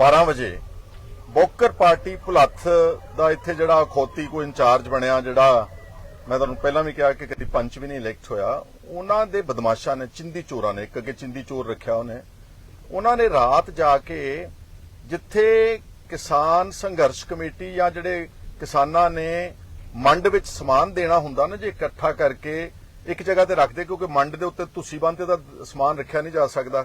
12 ਵਜੇ ਬੋਕਰ ਪਾਰਟੀ ਭੁਲੱਥ ਦਾ ਇੱਥੇ ਜਿਹੜਾ ਖੋਤੀ ਕੋਈ ਇੰਚਾਰਜ ਬਣਿਆ, ਜਿਹੜਾ ਮੈਂ ਤੁਹਾਨੂੰ ਪਹਿਲਾਂ ਵੀ ਕਿਹਾ ਕਿ ਕਦੀ ਪੰਚ ਵੀ ਨਹੀਂ ਇਲੈਕਟ ਹੋਇਆ, ਉਹਨਾਂ ਦੇ ਬਦਮਾਸ਼ਾਂ ਨੇ, ਚਿੰਦੀ ਚੋਰਾਂ ਨੇ, ਇੱਕ ਅੱਗੇ ਚਿੰਦੀ ਚੋਰ ਰੱਖਿਆ ਉਹਨੇ, ਉਹਨਾਂ ਨੇ ਰਾਤ ਜਾ ਕੇ ਜਿੱਥੇ ਕਿਸਾਨ ਸੰਘਰਸ਼ ਕਮੇਟੀ ਜਾਂ ਜਿਹੜੇ ਕਿਸਾਨਾਂ ਨੇ ਮੰਡ ਵਿੱਚ ਸਮਾਨ ਦੇਣਾ ਹੁੰਦਾ ਨਾ, ਜੇ ਇਕੱਠਾ ਕਰਕੇ ਇੱਕ ਜਗ੍ਹਾ ਤੇ ਰੱਖਦੇ, ਕਿਉਂਕਿ ਮੰਡ ਦੇ ਉੱਤੇ ਤੁਸੀਂ ਬੰਨ੍ਹ ਤੇ ਤਾਂ ਸਮਾਨ ਰੱਖਿਆ ਨਹੀਂ ਜਾ ਸਕਦਾ।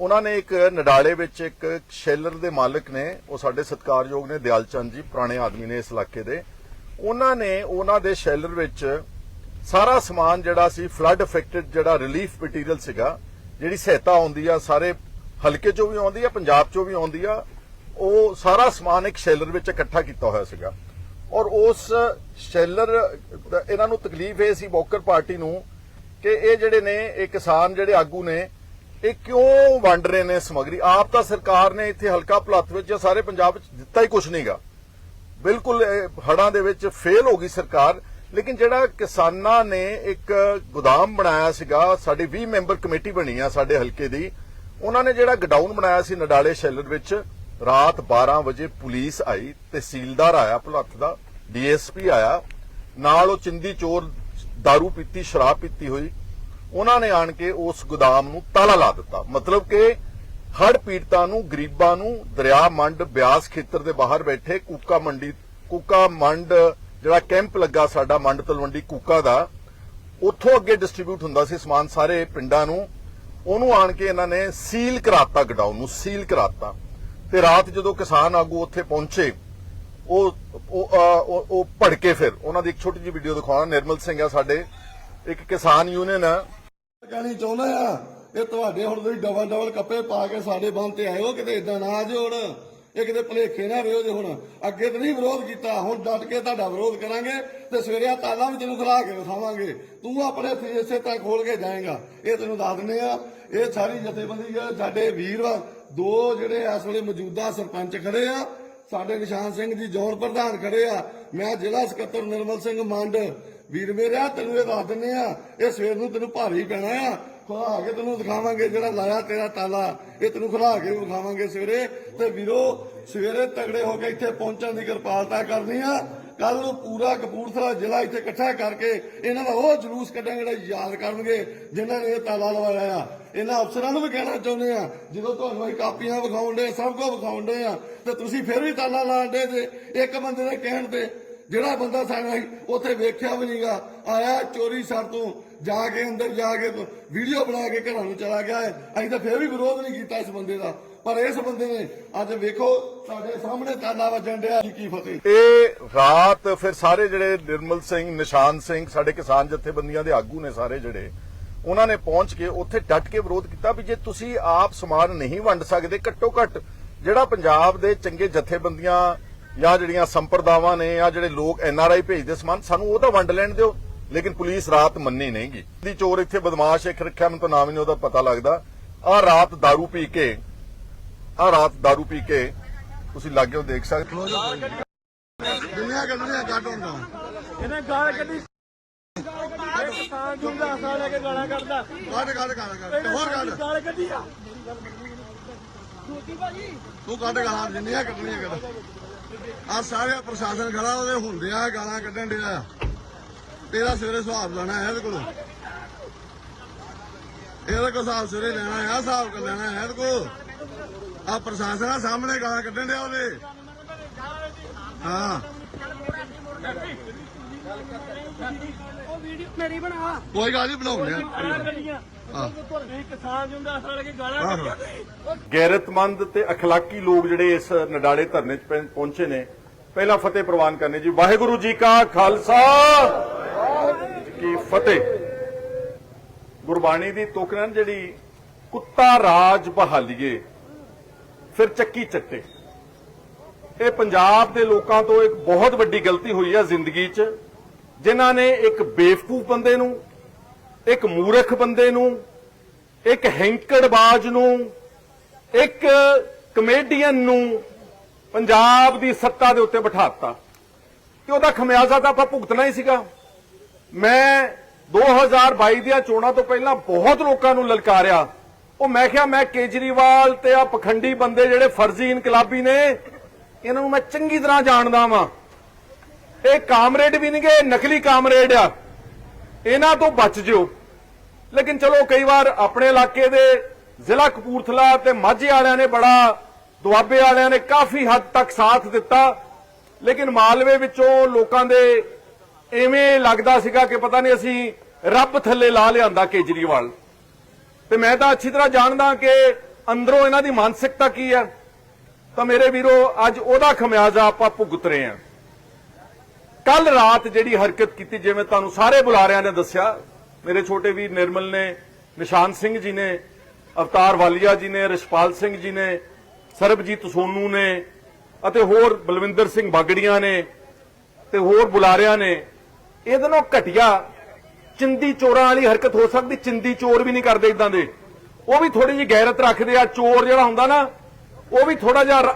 ਉਹਨਾਂ ਨੇ ਇੱਕ ਨਡਾਲੇ ਵਿੱਚ ਇੱਕ ਸ਼ੈਲਰ ਦੇ ਮਾਲਕ ਨੇ, ਉਹ ਸਾਡੇ ਸਤਿਕਾਰਯੋਗ ਨੇ ਦਿਆਲ ਚੰਦ ਜੀ, ਪੁਰਾਣੇ ਆਦਮੀ ਨੇ ਇਸ ਇਲਾਕੇ ਦੇ। ਉਹਨਾਂ ਨੇ ਉਹਨਾਂ ਦੇ ਸ਼ੈਲਰ ਵਿੱਚ ਸਾਰਾ ਸਮਾਨ ਜਿਹੜਾ ਸੀ ਫਲੱਡ ਅਫੈਕਟਡ ਜਿਹੜਾ ਰਿਲੀਫ ਮਟੀਰੀਅਲ ਸੀਗਾ, ਜਿਹੜੀ ਸਹਾਇਤਾ ਆਉਂਦੀ ਆ, ਸਾਰੇ ਹਲਕੇ ਚੋਂ ਵੀ ਆਉਂਦੀ ਆ, ਪੰਜਾਬ ਚੋਂ ਵੀ ਆਉਂਦੀ ਆ, ਉਹ ਸਾਰਾ ਸਮਾਨ ਇੱਕ ਸ਼ੈਲਰ ਵਿੱਚ ਇਕੱਠਾ ਕੀਤਾ ਹੋਇਆ ਸੀਗਾ। ਔਰ ਉਸ ਸ਼ੈਲਰ ਇਹਨਾਂ ਨੂੰ ਤਕਲੀਫ ਇਹ ਸੀ ਬੋਕਰ ਪਾਰਟੀ ਨੂੰ ਕਿ ਇਹ ਜਿਹੜੇ ਨੇ, ਇਹ ਕਿਸਾਨ ਜਿਹੜੇ ਆਗੂ ਨੇ ਇਹ ਕਿਉਂ ਵੰਡ ਰਹੇ ਨੇ ਸਮਗਰੀ? ਆਪ ਤਾਂ ਸਰਕਾਰ ਨੇ ਇੱਥੇ ਹਲਕਾ ਭਲੱਥ ਵਿੱਚ ਜਾਂ ਸਾਰੇ ਪੰਜਾਬ ਵਿੱਚ ਦਿੱਤਾ ਹੀ ਕੁਝ ਨਹੀਂਗਾ ਬਿਲਕੁਲ ਹੜਾਂ ਦੇ ਵਿੱਚ ਫੇਲ ਹੋ ਗਈ ਸਰਕਾਰ। ਲੇਕਿਨ ਜਿਹੜਾ ਕਿਸਾਨਾਂ ਨੇ ਇੱਕ ਗੋਦਾਮ ਬਣਾਇਆ ਸੀਗਾ, ਸਾਡੀ 20 ਮੈਂਬਰ ਕਮੇਟੀ ਬਣੀ ਆ ਸਾਡੇ ਹਲਕੇ ਦੀ, ਉਹਨਾਂ ਨੇ ਜਿਹੜਾ ਗਡਾਊਨ ਬਣਾਇਆ ਸੀ ਨਡਾਲੇ ਸ਼ੈਲਰ ਵਿੱਚ, ਰਾਤ 12 ਵਜੇ ਪੁਲਿਸ ਆਈ ਤਹਿਸੀਲਦਾਰ ਆਇਆ ਭੁਲੱਥ ਦਾ, ਡੀਐਸਪੀ ਆਇਆ। ਨਾਲ ਉਹ ਚਿੰਦੀ ਚੋਰ दारू ਪੀਤੀ, ਸ਼ਰਾਬ ਪੀਤੀ ਹੋਈ। ਉਹਨਾਂ ਨੇ ਆਣ ਕੇ ਉਸ ਗੋਦਾਮ ਨੂੰ ਤਾਲਾ ਲਾ ਦਿੱਤਾ। ਮਤਲਬ ਕਿ ਹੜ ਪੀੜਤਾਂ ਨੂੰ, ਗਰੀਬਾਂ ਨੂੰ, ਦਰਿਆ ਮੰਡ, ਬਿਆਸ ਖੇਤਰ ਦੇ ਬਾਹਰ ਬੈਠੇ ਕੂਕਾ ਮੰਡੀ, ਕੂਕਾ ਮੰਡ, ਜਿਹੜਾ ਕੈਂਪ ਲੱਗਾ ਸਾਡਾ ਮੰਡ ਤਲਵੰਡੀ ਕੂਕਾ ਦਾ, ਉੱਥੋਂ ਅੱਗੇ ਡਿਸਟ੍ਰੀਬਿਊਟ ਹੁੰਦਾ ਸੀ ਸਮਾਨ ਸਾਰੇ ਪਿੰਡਾਂ ਨੂੰ। ਉਹਨੂੰ ਆਣ ਕੇ ਇਹਨਾਂ ਨੇ ਸੀਲ ਕਰਾਤਾ ਗਡਾਊਨ ਨੂੰ, ਸੀਲ ਕਰਾਤਾ। ਤੇ ਰਾਤ ਜਦੋਂ ਕਿਸਾਨ ਆਗੂ ਉੱਥੇ ਪਹੁੰਚੇ, ਉਹ ਉਹ ਭੜਕੇ ਫਿਰ। ਉਹਨਾਂ ਦੀ ਇੱਕ ਛੋਟੀ ਜਿਹੀ ਵੀਡੀਓ ਦਿਖਾਉਣਾ। ਨਿਰਮਲ ਸਿੰਘ ਆ ਸਾਡੇ। ਇੱਕ ਕਿਸਾਨ ਯੂਨੀਅਨ ਆ। ਕਹਿਣੀ ਚਾਹੁੰਦਾ ਆ, ਇਹ ਤੁਹਾਡੇ ਹੁਣ ਤੁਸੀਂ ਡਬਲ ਡਬਲ ਕੱਪੜੇ ਪਾ ਕੇ ਸਾਡੇ ਬੰਦ ਤੇ ਆਇਓ, ਕਿਤੇ ਇਦਾਂ ਨਾ ਜਿਓ ਹੁਣ। ਇਹ ਕਿਤੇ ਭਲੇਖੇ ਨਾ ਰਿਓ ਜੇ ਹੁਣ। ਅੱਗੇ ਤਾਂ ਨਹੀਂ ਵਿਰੋਧ ਕੀਤਾ, ਹੁਣ ਡਟ ਕੇ ਤੁਹਾਡਾ ਵਿਰੋਧ ਕਰਾਂਗੇ ਤੇ ਸਵੇਰੇ ਆ ਤਾਲਾ ਵੀ ਤੈਨੂੰ ਖਲਾ ਕੇ ਵਿਖਾਵਾਂਗੇ। ਤੂੰ ਆਪਣੇ ਫੇਸੇ ਤਾਂ ਖੋਲ ਕੇ ਜਾਏਗਾ। ਇਹ ਤੈਨੂੰ ਦੱਸ ਦਿੰਦੇ ਆ, ਇਹ ਸਾਰੀ ਜਥੇਬੰਦੀ ਆ, ਸਾਡੇ ਵੀਰ ਦੋ ਜਿਹੜੇ ਇਸ ਵੇਲੇ ਮੌਜੂਦਾ ਸਰਪੰਚ ਖੜੇ ਆ, ਸਾਡੇ ਨਿਸ਼ਾਨ ਸਿੰਘ ਜੀ ਜੋਨ ਪ੍ਰਧਾਨ ਖੜੇ ਆ। ਮੈਂ ਜ਼ਿਲ੍ਹਾ ਸਕੱਤਰ ਨਿਰਮਲ ਸਿੰਘ ਮੰਡ ਵੀਰ ਮੇਰਿਆ ਤੈਨੂੰ ਇਹ ਦੱਸ ਦਿੰਨੇ ਆ, ਇਹ ਸਵੇਰ ਨੂੰ ਤੈਨੂੰ ਭਾਰੀ ਪੈਣਾ ਆ। ਖੁਲਾ ਕੇ ਤੈਨੂੰ ਦਿਖਾਵਾਂਗੇ ਜਿਹੜਾ ਲਾਇਆ ਤੇਰਾ ਤਾਲਾ, ਇਹ ਤੈਨੂੰ ਖੁਲਾ ਕੇ ਵੀ ਸਵੇਰੇ। ਤੇ ਵੀਰੋ, ਸਵੇਰੇ ਤਗੜੇ ਹੋ ਕੇ ਇੱਥੇ ਪਹੁੰਚਣ ਦੀ ਕਿਰਪਾਲਤਾ ਕਰਨੀ ਆ। ਕੱਲ ਨੂੰ ਪੂਰਾ ਕਪੂਰਥਲਾ ਜ਼ਿਲ੍ਹਾ ਇੱਥੇ ਇਕੱਠਾ ਕਰਕੇ ਇਹਨਾਂ ਦਾ ਉਹ ਜਲੂਸ ਕੱਢਾਂਗੇ ਜਿਹੜਾ ਯਾਦ ਕਰਨਗੇ, ਜਿਨ੍ਹਾਂ ਨੇ ਇਹ ਤਾਲਾ ਲਵਾਇਆ ਆ। ਇਹਨਾਂ ਅਫਸਰਾਂ ਨੂੰ ਵੀ ਕਹਿਣਾ ਚਾਹੁੰਦੇ ਆ, ਜਦੋਂ ਤੁਹਾਨੂੰ ਅਸੀਂ ਕਾਪੀਆਂ ਵਿਖਾਉਣ ਦੇ, ਸਭ ਕੁਝ ਵਿਖਾਉਣ ਦੇ ਆ, ਤੇ ਤੁਸੀਂ ਫਿਰ ਵੀ ਤਾਲਾ ਲਾਣ ਦੇ ਤੇ ਇੱਕ ਬੰਦੇ ਦੇ ਕਹਿਣ ਤੇ ਜਿਹੜਾ ਬੰਦਾ ਸਾਡਾ ਉੱਥੇ ਵੇਖਿਆ ਵੀ ਨਹੀਂਗਾ ਆਇਆ ਚੋਰੀ ਸਰ ਤੋਂ, ਜਾ ਕੇ ਅੰਦਰ, ਜਾ ਕੇ ਵੀਡੀਓ ਬਣਾ ਕੇ ਘਰਾਂ ਨੂੰ ਚਲਾ ਗਿਆ ਹੈ। ਅਸੀਂ ਤਾਂ ਫਿਰ ਵੀ ਵਿਰੋਧ ਨਹੀਂ ਕੀਤਾ ਇਸ ਬੰਦੇ ਦਾ। ਪਰ ਇਸ ਬੰਦੇ ਨੇ ਅੱਜ ਵੇਖੋ ਤੁਹਾਡੇ ਸਾਹਮਣੇ ਤਾਲਾ ਵੱਜਣ ਡਿਆ ਕੀ ਫਤਿਹ। ਇਹ ਰਾਤ ਫਿਰ ਸਾਰੇ ਜਿਹੜੇ ਨਿਰਮਲ ਸਿੰਘ, ਨਿਸ਼ਾਨ ਸਿੰਘ, ਸਾਡੇ ਕਿਸਾਨ ਜਥੇਬੰਦੀਆਂ ਦੇ ਆਗੂ ਨੇ ਸਾਰੇ ਜਿਹੜੇ, ਉਹਨਾਂ ਨੇ ਪਹੁੰਚ ਕੇ ਉੱਥੇ ਡਟ ਕੇ ਵਿਰੋਧ ਕੀਤਾ ਵੀ ਜੇ ਤੁਸੀਂ ਆਪ ਸਮਾਨ ਨਹੀਂ ਵੰਡ ਸਕਦੇ, ਘੱਟੋ ਘੱਟ ਜਿਹੜਾ ਪੰਜਾਬ ਦੇ ਚੰਗੇ ਜਥੇਬੰਦੀਆਂ ਜਾਂ ਜਿਹੜੀਆਂ ਸੰਪਰਦਾਵਾਂ ਨੇ ਜਾਂ ਜਿਹੜੇ ਲੋਕ ਐਨਆਰਆਈ ਭੇਜਦੇ ਸਮਾਨ ਸਾਨੂੰ ਉਹ ਤਾਂ ਵੰਡ ਲੈਣ ਦਿਓ ਲੇਕਿਨ ਪੁਲਿਸ ਰਾਤ ਮੰਨੀ ਨਹੀਂਗੀ ਦੀ ਚੋਰ ਇੱਥੇ ਬਦਮਾਸ਼ ਇੱਕ ਰੱਖਿਆ ਮੈਨੂੰ ਤਾਂ ਨਾਮ ਹੀ ਨਹੀਂ ਉਹਦਾ ਪਤਾ ਲੱਗਦਾ ਆ ਰਾਤ दारू ਪੀ ਕੇ ਆ ਰਾਤ दारू ਪੀ ਕੇ ਤੁਸੀਂ ਲਾਗੇ ਦੇਖ ਸਕਦੇ ਹੋ ਦੁਨੀਆ ਕਿ ਦੁਨੀਆ ਕੱਢ ਹੁੰਦਾ ਇਹਨੇ ਗਾਲ ਕੱਢੀ ਇਹ ਕਿਸਾਨ ਜੁੰਦਾ ਅਸਾਂ ਲੈ ਕੇ ਗਾਲਾਂ ਕੱਢਦਾ ਕੱਢ ਕੱਢ ਕੱਢ ਕੱਢ ਹੋਰ ਕੱਢ ਗਾਲ ਕੱਢੀ ਆ ਤੂੰ ਕੱਢ ਗਾਲਾਂ ਜਿੰਨੀਆਂ ਕੱਢਣੀਆਂ ਕੱਢ। ਆ ਸਾਰੇ ਪ੍ਰਸ਼ਾਸਨ ਖੜਾ ਉਹਦੇ ਹੁੰਦੇ ਆ ਗਾਲਾਂ ਕੱਢਣ ਡਿਆ ਤੇਰਾ ਸਵੇਰੇ ਹਿਸਾਬ ਲੈਣਾ ਹੈ ਇਹਦੇ ਕੋਲੋਂ। ਇਹਦੇ ਕੋਲ ਹਿਸਾਬ ਸਵੇਰੇ ਲੈਣਾ ਹੈ ਹਿਸਾਬ ਕਰ ਲੈਣਾ ਹੈ ਇਹਦੇ ਕੋਲ। ਆ ਪ੍ਰਸ਼ਾਸਨ ਆ ਸਾਹਮਣੇ ਗਾਲਾਂ ਕੱਢਣ ਡਿਆ ਉਹਦੇ। ਹਾਂ। ਉਹ ਵੀਡੀਓ ਮੇਰੀ ਬਣਾ। ਕੋਈ ਗੱਲ ਨਹੀਂ ਬਣਾਉਂਦੇ ਆ। ਗਾਲਾਂ ਕਿਸਾਨ ਜੁੰਦਾ ਅਸਾਂ ਕੇ ਗਾਲਾਂ ਗੈਰਤਮੰਦ ਤੇ ਅਖਲਾਕੀ ਲੋਕ ਜਿਹੜੇ ਇਸ ਨਡਾਲੇ ਧਰਨੇ 'ਚ ਪਹੁੰ- ਪਹੁੰਚੇ ਨੇ, ਪਹਿਲਾ ਫਤਿਹ ਪ੍ਰਵਾਨ ਕਰਨੇ ਜੀ। ਵਾਹਿਗੁਰੂ ਜੀ ਕਾ ਖਾਲਸਾ! ਕੀ ਫਤਿਹ! ਗੁਰਬਾਣੀ ਦੀ ਤੁਕ ਜਿਹੜੀ ਕੁੱਤਾ ਰਾਜ ਬਹਾਲੀਏ, ਫਿਰ ਚੱਕੀ ਚੱਟੇ। ਇਹ ਪੰਜਾਬ ਦੇ ਲੋਕਾਂ ਤੋਂ ਇੱਕ ਬਹੁਤ ਵੱਡੀ ਗਲਤੀ ਹੋਈ ਹੈ ਜ਼ਿੰਦਗੀ 'ਚ। ਜਿਨ੍ਹਾਂ ਨੇ ਇੱਕ ਬੇਵਕੂਫ ਬੰਦੇ ਨੂੰ, ਇੱਕ ਮੂਰਖ ਬੰਦੇ ਨੂੰ ਇੱਕ ਹੈਂਕੜਬਾਜ਼ ਨੂੰ, ਇੱਕ ਕਮੇਡੀਅਨ ਨੂੰ ਪੰਜਾਬ ਦੀ ਸੱਤਾ ਦੇ ਉੱਤੇ ਬਿਠਾਤਾ। ਕਿ ਉਹਦਾ ਖਮਿਆਜ਼ਾ ਤਾਂ ਆਪਾਂ ਭੁਗਤਣਾ ਹੀ ਸੀਗਾ। ਮੈਂ 2022 ਦੀਆਂ ਚੋਣਾਂ ਤੋਂ ਪਹਿਲਾਂ ਬਹੁਤ ਲੋਕਾਂ ਨੂੰ ਲਲਕਾਰਿਆ। ਉਹ ਮੈਂ ਕਿਹਾ, ਮੈਂ ਕੇਜਰੀਵਾਲ ਤੇ ਆ ਪਖੰਡੀ ਬੰਦੇ ਜਿਹੜੇ ਫਰਜ਼ੀ ਇਨਕਲਾਬੀ ਨੇ, ਇਹਨਾਂ ਨੂੰ ਮੈਂ ਚੰਗੀ ਤਰ੍ਹਾਂ ਜਾਣਦਾ ਵਾਂ। ਇਹ ਕਾਮਰੇਡ ਵੀ ਨਹੀਂਗੇ ਨਕਲੀ ਕਾਮਰੇਡ ਆ। ਇਹਨਾਂ ਤੋਂ ਬਚ ਜਿਓ। ਲੇਕਿਨ ਚਲੋ ਕਈ ਵਾਰ ਆਪਣੇ ਇਲਾਕੇ ਦੇ ਜ਼ਿਲ੍ਹਾ ਕਪੂਰਥਲਾ ਤੇ ਮਾਝੇ ਵਾਲਿਆਂ ਨੇ ਬੜਾ, ਦੁਆਬੇ ਵਾਲਿਆਂ ਨੇ ਕਾਫੀ ਹੱਦ ਤੱਕ ਸਾਥ ਦਿੱਤਾ। ਲੇਕਿਨ ਮਾਲਵੇ ਵਿੱਚੋਂ ਲੋਕਾਂ ਦੇ ਐਵੇਂ ਲੱਗਦਾ ਸੀਗਾ ਕਿ ਪਤਾ ਨਹੀਂ ਅਸੀਂ ਰੱਬ ਥੱਲੇ ਲਾ ਲਿਆਂਦਾ ਕੇਜਰੀਵਾਲ। ਤੇ ਮੈਂ ਤਾਂ ਅੱਛੀ ਤਰ੍ਹਾਂ ਜਾਣਦਾ ਕਿ ਅੰਦਰੋਂ ਇਹਨਾਂ ਦੀ ਮਾਨਸਿਕਤਾ ਕੀ ਹੈ ਤਾਂ ਮੇਰੇ ਵੀਰੋ, ਅੱਜ ਉਹਦਾ ਖਮਿਆਜ਼ਾ ਆਪਾਂ ਭੁਗਤ ਰਹੇ ਹਾਂ। ਕੱਲ ਰਾਤ ਜਿਹੜੀ ਹਰਕਤ ਕੀਤੀ, ਜਿਵੇਂ ਤੁਹਾਨੂੰ ਸਾਰੇ ਬੁਲਾਰਿਆਂ ਨੇ ਦੱਸਿਆ ਮੇਰੇ ਛੋਟੇ ਵੀਰ ਨਿਰਮਲ ਨੇ, ਨਿਸ਼ਾਨ ਸਿੰਘ ਜੀ ਨੇ, ਅਵਤਾਰ ਵਾਲੀਆ ਜੀ ਨੇ, ਰਿਸ਼ਪਾਲ ਸਿੰਘ ਜੀ ਨੇ, ਸਰਬਜੀਤ ਸੋਨੂ ਨੇ ਅਤੇ ਹੋਰ ਬਲਵਿੰਦਰ ਸਿੰਘ ਬਾਗੜੀਆਂ ਨੇ ਤੇ ਹੋਰ ਬੁਲਾਰਿਆਂ ਨੇ। ਇਹਦੇ ਨਾਲ ਘਟਿਆ ਚਿੰਦੀ ਚੋਰਾਂ ਵਾਲੀ ਹਰਕਤ ਹੋ ਸਕਦੀ, ਚਿੰਦੀ ਚੋਰ ਵੀ ਨਹੀਂ ਕਰਦੇ ਇਦਾਂ ਦੇ। ਉਹ ਵੀ ਥੋੜੀ ਜਿਹੀ ਗੈਰਤ ਰੱਖਦੇ ਆ, ਚੋਰ ਜਿਹੜਾ ਹੁੰਦਾ ਨਾ, ਉਹ ਵੀ ਥੋੜਾ ਜਿਹਾ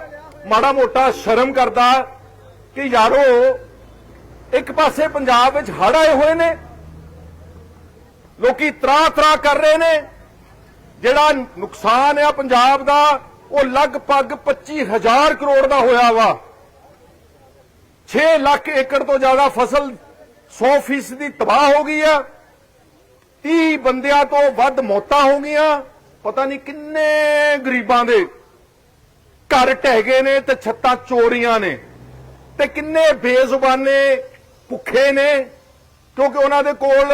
ਮਾੜਾ ਮੋਟਾ ਸ਼ਰਮ ਕਰਦਾ ਕਿ ਯਾਰੋ, ਇੱਕ ਪਾਸੇ ਪੰਜਾਬ ਵਿੱਚ ਹੜ ਆਏ ਹੋਏ ਨੇ ਲੋਕੀ ਤਰਾ ਤਰਾ ਕਰ ਰਹੇ ਨੇ। ਜਿਹੜਾ ਨੁਕਸਾਨ ਆ ਪੰਜਾਬ ਦਾ, ਉਹ ਲਗਭਗ 25000 ਕਰੋੜ ਦਾ ਹੋਇਆ ਵਾ। 6 ਲੱਖ ਏਕੜ ਤੋਂ ਜ਼ਿਆਦਾ ਫਸਲ 100% ਦੀ ਤਬਾਹ ਹੋ ਗਈ ਆ। 30 ਬੰਦਿਆਂ ਤੋਂ ਵੱਧ ਮੌਤਾਂ ਹੋ ਗਈਆਂ। ਪਤਾ ਨਹੀਂ ਕਿੰਨੇ ਗਰੀਬਾਂ ਦੇ ਘਰ ਢਹਿ ਗਏ ਨੇ ਤੇ ਛੱਤਾਂ ਚੋਰੀਆਂ ਨੇ ਤੇ ਕਿੰਨੇ ਬੇਜ਼ੁਬਾਨੇ ਭੁੱਖੇ ਨੇ। ਕਿਉਂਕਿ ਉਹਨਾਂ ਦੇ ਕੋਲ